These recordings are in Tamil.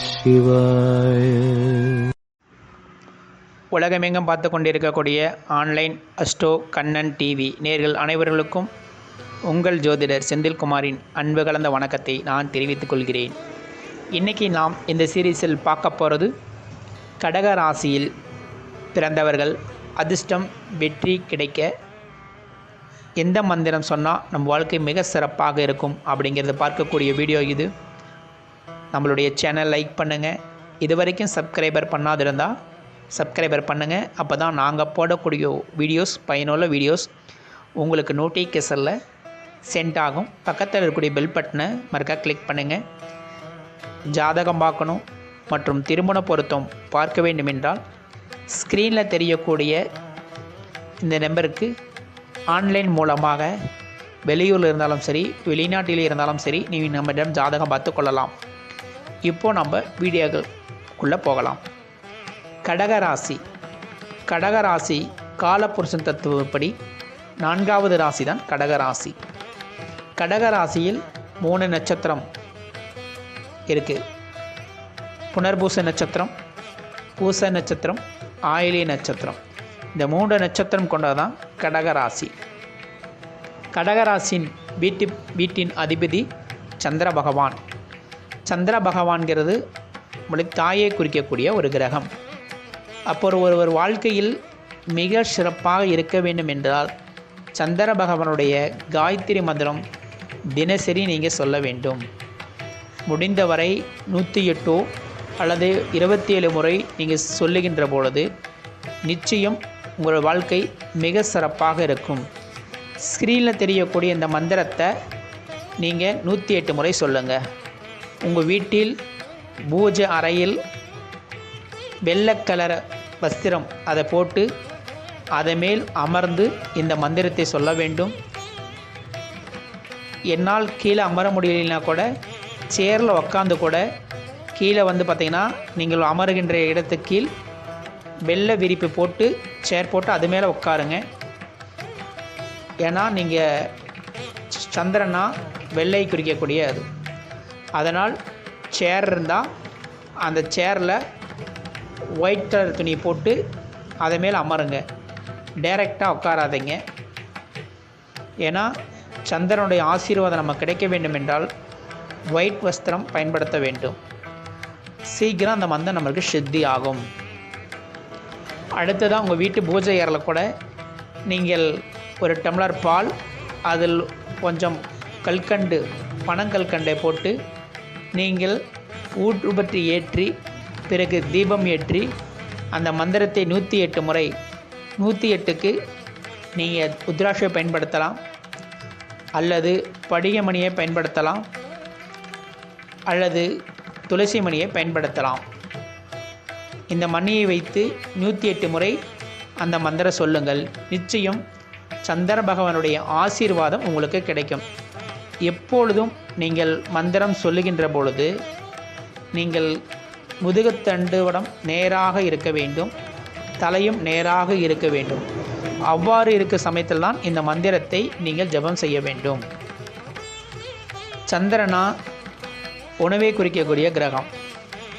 சிவாய உலகமெங்கும் பார்த்து கொண்டிருக்கக்கூடிய ஆன்லைன் அஸ்டோ கண்ணன் டிவி நேர்கள் அனைவர்களுக்கும் உங்கள் ஜோதிடர் செந்தில்குமாரின் அன்பு கலந்த வணக்கத்தை நான் தெரிவித்துக் கொள்கிறேன். இன்றைக்கி நாம் இந்த சீரீஸில் பார்க்க போகிறது கடக ராசியில் பிறந்தவர்கள் அதிர்ஷ்டம் வெற்றி கிடைக்க எந்த மந்திரம் சொன்னால் நம் வாழ்க்கை மிக சிறப்பாக இருக்கும் அப்படிங்கிறத பார்க்கக்கூடிய வீடியோ இது. நம்மளுடைய சேனல் லைக் பண்ணுங்கள் இது வரைக்கும் சப்ஸ்கிரைபர் பண்ணாதிருந்தால் சப்ஸ்கிரைபர் பண்ணுங்கள் அப்போ தான் நாங்கள் போடக்கூடிய வீடியோஸ் பயனுள்ள வீடியோஸ் உங்களுக்கு நோட்டிஃபிகேஷனில் சென்ட் ஆகும். பக்கத்தில் இருக்கக்கூடிய பெல் பட்டனை மறக்கா கிளிக் பண்ணுங்கள் ஜாதகம் பார்க்கணும் மற்றும் திருமண பொருத்தம் பார்க்க வேண்டுமென்றால் ஸ்க்ரீனில் தெரியக்கூடிய இந்த நம்பருக்கு ஆன்லைன் மூலமாக வெளியூரில் இருந்தாலும் சரி வெளிநாட்டில் இருந்தாலும் சரி நீங்கள் நம்மிடம் ஜாதகம் பார்த்து கொள்ளலாம். இப்போது நம்ம வீடியோக்குள்ளே போகலாம். கடகராசி. கடகராசி காலபுருஷன் தத்துவப்படி நான்காவது ராசி தான் கடகராசி. கடகராசியில் மூணு நட்சத்திரம் இருக்குது புனர்பூச நட்சத்திரம் பூச நட்சத்திரம் ஆயிலி நட்சத்திரம். இந்த மூன்று நட்சத்திரம் கொண்டதான் கடகராசி. கடகராசியின் வீட்டு வீட்டின் அதிபதி சந்திர பகவான். சந்திர பகவான்கிறது நம்மளுக்கு தாயை குறிக்கக்கூடிய ஒரு கிரகம். அப்போ ஒருவர் வாழ்க்கையில் மிக சிறப்பாக இருக்க வேண்டும் என்றால் சந்திர பகவானுடைய காயத்ரி மந்திரம் தினசரி நீங்கள் சொல்ல வேண்டும். முடிந்தவரை நூற்றி எட்டோ அல்லது இருபத்தி ஏழு முறை நீங்கள் சொல்லுகின்ற பொழுது நிச்சயம் உங்கள் வாழ்க்கை மிக சிறப்பாக இருக்கும். ஸ்க்ரீனில் தெரியக்கூடிய இந்த மந்திரத்தை நீங்கள் நூற்றி எட்டு முறை சொல்லுங்கள் உங்கள் வீட்டில் பூஜை அறையில் வெள்ளை கலர் வஸ்திரம் அதை போட்டு அதை மேல் அமர்ந்து இந்த மந்திரத்தை சொல்ல வேண்டும். என்னால் கீழே அமர முடியலைன்னா கூட சேரில் உக்காந்து கூட கீழே வந்து பார்த்திங்கன்னா நீங்கள் அமருகின்ற இடத்துக்கு கீழ் வெள்ளை விரிப்பு போட்டு சேர் போட்டு அது மேலே உட்காருங்க ஏன்னா நீங்கள் சந்திரனா வெள்ளை குறிக்கக்கூடிய அது அதனால் சேர் இருந்தால் அந்த சேரில் ஒயிட் கலர் துணி போட்டு அதை மேலே அமருங்க. டைரெக்டாக உட்காராதீங்க. ஏன்னா சந்திரனுடைய ஆசீர்வாதம் நம்ம கிடைக்க வேண்டும் என்றால் ஒயிட் வஸ்திரம் பயன்படுத்த வேண்டும். சீக்கிரம் அந்த மந்தம் நம்மளுக்கு சித்தி ஆகும். அடுத்ததாக உங்கள் வீட்டு பூஜை அறையில் கூட நீங்கள் ஒரு டம்ளர் பால் அதில் கொஞ்சம் கல்கண்டு பனங்கல்கண்டை போட்டு நீங்கள் ஊற்றுபற்றி ஏற்றி பிறகு தீபம் ஏற்றி அந்த மந்திரத்தை நூற்றி எட்டு முறை நூற்றி எட்டுக்கு நீங்கள் உத்ராட்சை பயன்படுத்தலாம். அல்லது படிகமணியை பயன்படுத்தலாம். அல்லது துளசி மணியை பயன்படுத்தலாம். இந்த மணியை வைத்து நூற்றி எட்டு முறை அந்த மந்திரம் சொல்லுங்கள். நிச்சயம் சந்திர பகவானுடைய ஆசீர்வாதம் உங்களுக்கு கிடைக்கும். எப்பொழுதும் நீங்கள் மந்திரம் சொல்லுகின்ற பொழுது நீங்கள் முதுகுத்தண்டுவடம் நேராக இருக்க வேண்டும் தலையும் நேராக இருக்க வேண்டும். அவ்வாறு இருக்க சமயத்தில் தான் இந்த மந்திரத்தை நீங்கள் ஜெபம் செய்ய வேண்டும். சந்திரனா உணவை குறிக்கக்கூடிய கிரகம்.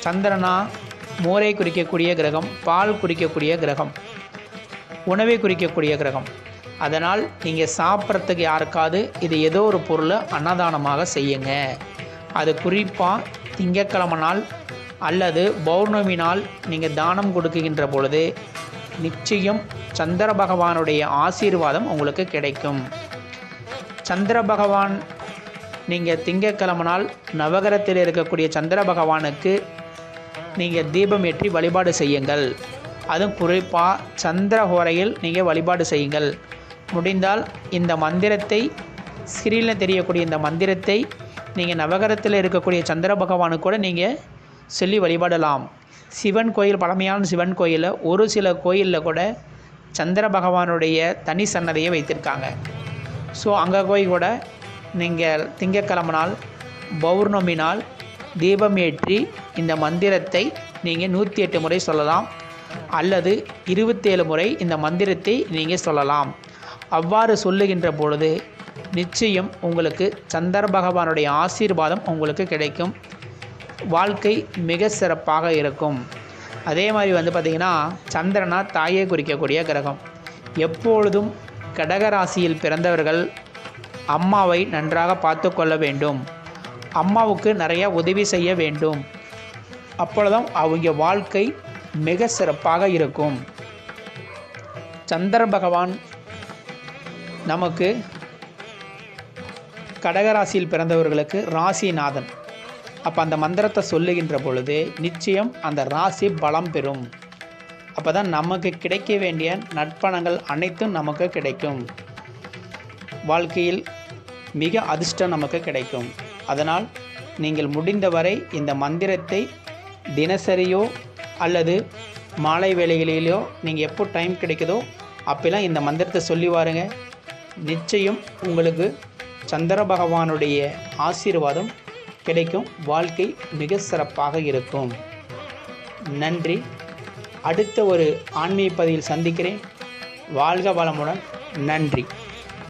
சந்திரனா மோரை குறிக்கக்கூடிய கிரகம் பால் குறிக்கக்கூடிய கிரகம் உணவை குறிக்கக்கூடிய கிரகம். அதனால் நீங்கள் சாப்பிட்றதுக்கு யாருக்காவது இது ஏதோ ஒரு பொருளை அன்னதானமாக செய்யுங்க. அது குறிப்பாக திங்கக்கிழமை நாள் அல்லது பௌர்ணமி நாள் நீங்கள் தானம் கொடுக்குகின்ற பொழுது நிச்சயம் சந்திர பகவானுடைய ஆசீர்வாதம் உங்களுக்கு கிடைக்கும். சந்திர பகவான் நீங்கள் திங்கக்கிழமை நாள் நவகரத்தில் இருக்கக்கூடிய சந்திர பகவானுக்கு நீங்கள் தீபம் ஏற்றி வழிபாடு செய்யுங்கள். அதுவும் குறிப்பாக சந்திர ஹோரையில் நீங்கள் வழிபாடு செய்யுங்கள். முடிந்தால் இந்த மந்திரத்தை ஸ்கிரீனில் தெரியக்கூடிய இந்த மந்திரத்தை நீங்கள் நவகரத்தில் இருக்கக்கூடிய சந்திர பகவானுக்கு கூட நீங்கள் சொல்லி வழிபடலாம். சிவன் கோயில் பழமையான சிவன் கோயிலில் ஒரு சில கோயிலில் கூட சந்திர பகவானுடைய தனி சன்னதியை வைத்திருக்காங்க. ஸோ அங்கே போய் கூட நீங்கள் திங்கக்கிழமை நாள் பௌர்ணமி நாள் தீபம் ஏற்றி இந்த மந்திரத்தை நீங்கள் நூற்றி எட்டு முறை சொல்லலாம். அல்லது இருபத்தேழு முறை இந்த மந்திரத்தை நீங்கள் சொல்லலாம். அவ்வாறு சொல்லுகின்ற பொழுது நிச்சயம் உங்களுக்கு சந்திர பகவானுடைய ஆசீர்வாதம் உங்களுக்கு கிடைக்கும். வாழ்க்கை மிக சிறப்பாக இருக்கும். அதே மாதிரி வந்து பார்த்திங்கன்னா சந்திரனா தாயை குறிக்கக்கூடிய கிரகம். எப்பொழுதும் கடகராசியில் பிறந்தவர்கள் அம்மாவை நன்றாக பார்த்து கொள்ள வேண்டும். அம்மாவுக்கு நிறைய உதவி செய்ய வேண்டும். அப்பொழுதும் அவங்க வாழ்க்கை மிக சிறப்பாக இருக்கும். சந்திர பகவான் நமக்கு கடகராசியில் பிறந்தவர்களுக்கு ராசிநாதன். அப்போ அந்த மந்திரத்தை சொல்லுகின்ற பொழுது நிச்சயம் அந்த ராசி பலம் பெறும். அப்போ தான் நமக்கு கிடைக்க வேண்டிய நட்பணங்கள் அனைத்தும் நமக்கு கிடைக்கும். வாழ்க்கையில் மிக அதிர்ஷ்டம் நமக்கு கிடைக்கும். அதனால் நீங்கள் முடிந்தவரை இந்த மந்திரத்தை தினசரியோ அல்லது மாலை வேலைகளிலோ நீங்கள் எப்போ டைம் கிடைக்குதோ அப்போல்லாம் இந்த மந்திரத்தை சொல்லி வாருங்கள் நிச்சயம் உங்களுக்கு சந்திர பகவானுடைய ஆசீர்வாதம் கிடைக்கும். வாழ்க்கை மிக சிறப்பாக இருக்கும். நன்றி. அடுத்த ஒரு ஆன்மீக பதிவில் சந்திக்கிறேன். வாழ்க வளமுடன். நன்றி.